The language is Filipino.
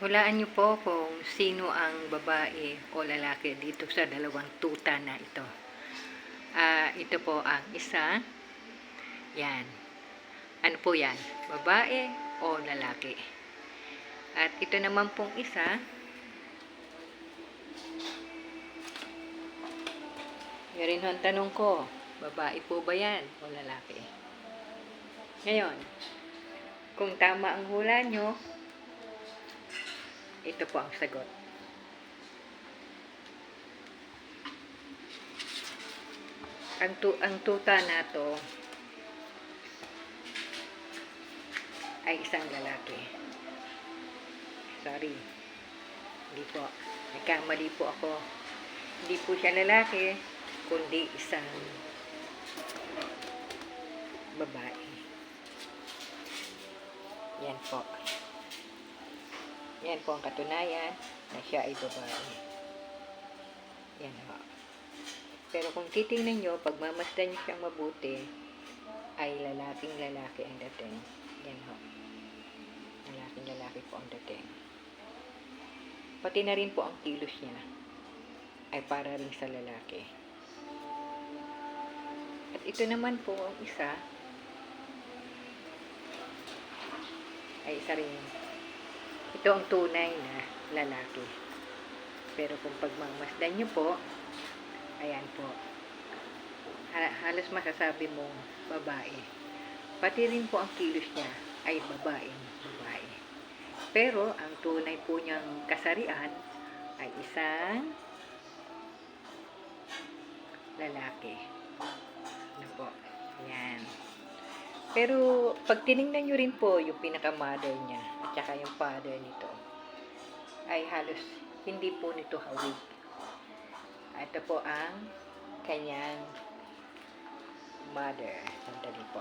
Hulaan niyo po kung sino ang babae o lalaki dito sa dalawang tuta na ito. Ah, ito po ang isa. Yan. Ano po yan? Babae o lalaki? At ito naman pong isa. Yan rin ang tanong ko. Babae po ba yan o lalaki? Ngayon, kung tama ang hula nyo, ito po ang sagot. Ang, tu ang tuta na to ay isang lalaki. Sorry. Hindi po. Nagkamali po ako. Hindi po siya lalaki, kundi isang babae. Yan po. Yan po ang katunayan na siya ay babae. Yan ho. Pero kung titingnan nyo, pag mamasdan nyo siyang mabuti, ay lalaking lalaki ang dating. Yan ho. Lalaking lalaki po ang dating. Pati na rin po ang kilos niya ay para rin sa lalaki. At ito naman po ang isa ay isa rin ito ang tunay na lalaki. Pero kung pagmamasdan nyo po, ayan po, ha- halos masasabi mong babae. Pati rin po ang kilos niya ay babaeng babae. Pero ang tunay po niyang kasarian ay isang lalaki. Ano po? Yan. Pero pag tiningnan nyo rin po yung pinaka-mother niya at saka yung father nito, ay halos hindi po nito hawig. Ito po ang kanyang mother. Sandali po.